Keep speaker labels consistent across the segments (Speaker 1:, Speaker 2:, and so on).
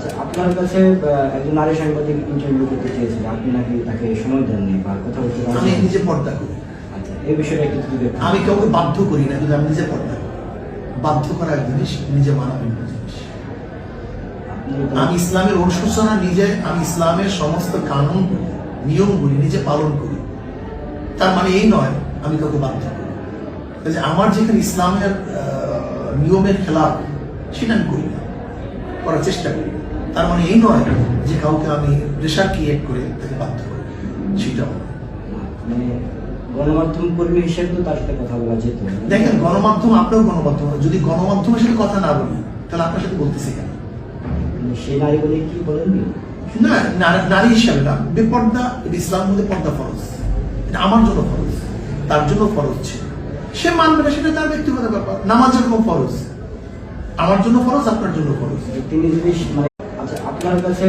Speaker 1: আচ্ছা আপনার কাছে একজন নারী সাংবাদিক ইন্টারভিউ করতে চেয়েছিল আপনি নাকি তাকে সময় দেননি বা
Speaker 2: আমি নিজে পর্দা করি।
Speaker 1: আচ্ছা এই বিষয়টা একটু যদি
Speaker 2: আমি কাউকে বাধ্য করি না কিন্তু আমি নিজে পর্দা করি। বাধ্য করা এক জিনিস নিজে মানা ভিন্ন জিনিস। আমি ইসলামের অনুশোচনা নিজে আমি ইসলামের সমস্ত কানুন নিয়মগুলি নিজে পালন করি। তার মানে এই নয় আমি কাউকে বাধ্য করি। আমার যেখানে ইসলামের নিয়মের খেলাফ সেটা আমি করি না। করার চেষ্টা করি। তার মানে এই নয় যে কাউকে আমি প্রেশার ক্রিয়েট করে তাকে বাধ্য করি। সেটাও।
Speaker 1: মানে গণমাধ্যম কর্মী হিসেবে তো তার সাথে কথা বলা যেত
Speaker 2: দেখেন গণমাধ্যম আপনার গণমাধ্যম যদি গণমাধ্যমের সাথে কথা না বলি তাহলে আপনার সাথে বলতেছি কেন?
Speaker 1: মানে সেই নারী বলে কি বলেননি
Speaker 2: না? নারী হিসাবে না। বেপর্দা ইসলাম মধ্যে পর্দা ফরজ। এটা আমার জন্য ফরজ। তার জন্য ফরজ ছিল। সে মানবে না সেটা তার ব্যক্তিগত ব্যাপার। নামাজ যেরকম ফরজ। আমার জন্য ফরজ আপনার জন্য ফরজ
Speaker 1: তিনি যদি মানে আচ্ছা আপনার কাছে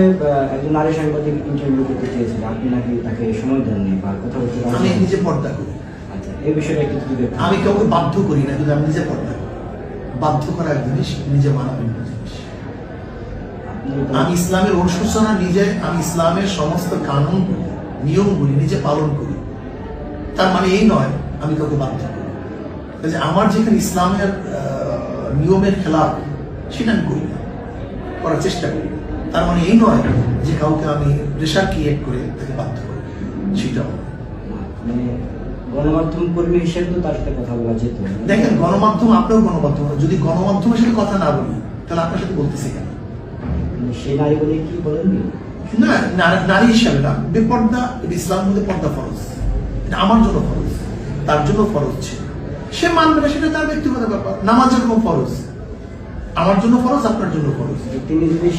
Speaker 1: একজন নারী সাংবাদিক ইন্টারভিউ করতে আপনি নাকি তাকে সময় দেননি বা কথা বলতে
Speaker 2: আমি নিজে পর্দা করি।
Speaker 1: আচ্ছা এই বিষয়টা একটু যদি
Speaker 2: আমি কাউকে বাধ্য করি না কিন্তু আমি নিজে পর্দা করি। বাধ্য করা এক জিনিস নিজে মানা ভিন্ন জিনিস। আমি ইসলামের অনুশোচনা নিজে আমি ইসলামের সমস্ত কানুন নিয়মগুলি নিজে পালন করি। তার মানে এই নয় আমি কাউকে বাধ্য করি আমার যেখানে ইসলামের নিয়মের খেলাফ সেটা আমি করি না। করার চেষ্টা করি। তার মানে এই নয় যে কাউকে আমি প্রেশার ক্রিয়েট করে তাকে বাধ্য করি। সেটাও
Speaker 1: মানে গণমাধ্যম কর্মী হিসেবে তো তার সাথে কথা বলা যেত
Speaker 2: দেখেন গণমাধ্যম আপনার গণমাধ্যম যদি গণমাধ্যমের সাথে কথা না বলি তাহলে আপনার সাথে বলতেছি কেন?
Speaker 1: মানে সেই নারী বলে কি বলেননি?
Speaker 2: না না- নারী হিসাবে না। বেপর্দা ইসলাম মধ্যে পর্দা ফরজ। আমার জন্য ফরজ। তার জন্য ফরজ ছিল সে মানবে না সেটা তার ব্যক্তিগত ব্যাপার। নামাজের যেরকম ফরজ। আমার জন্য ফরজ আপনার জন্য ফরজ
Speaker 1: তিনি যদি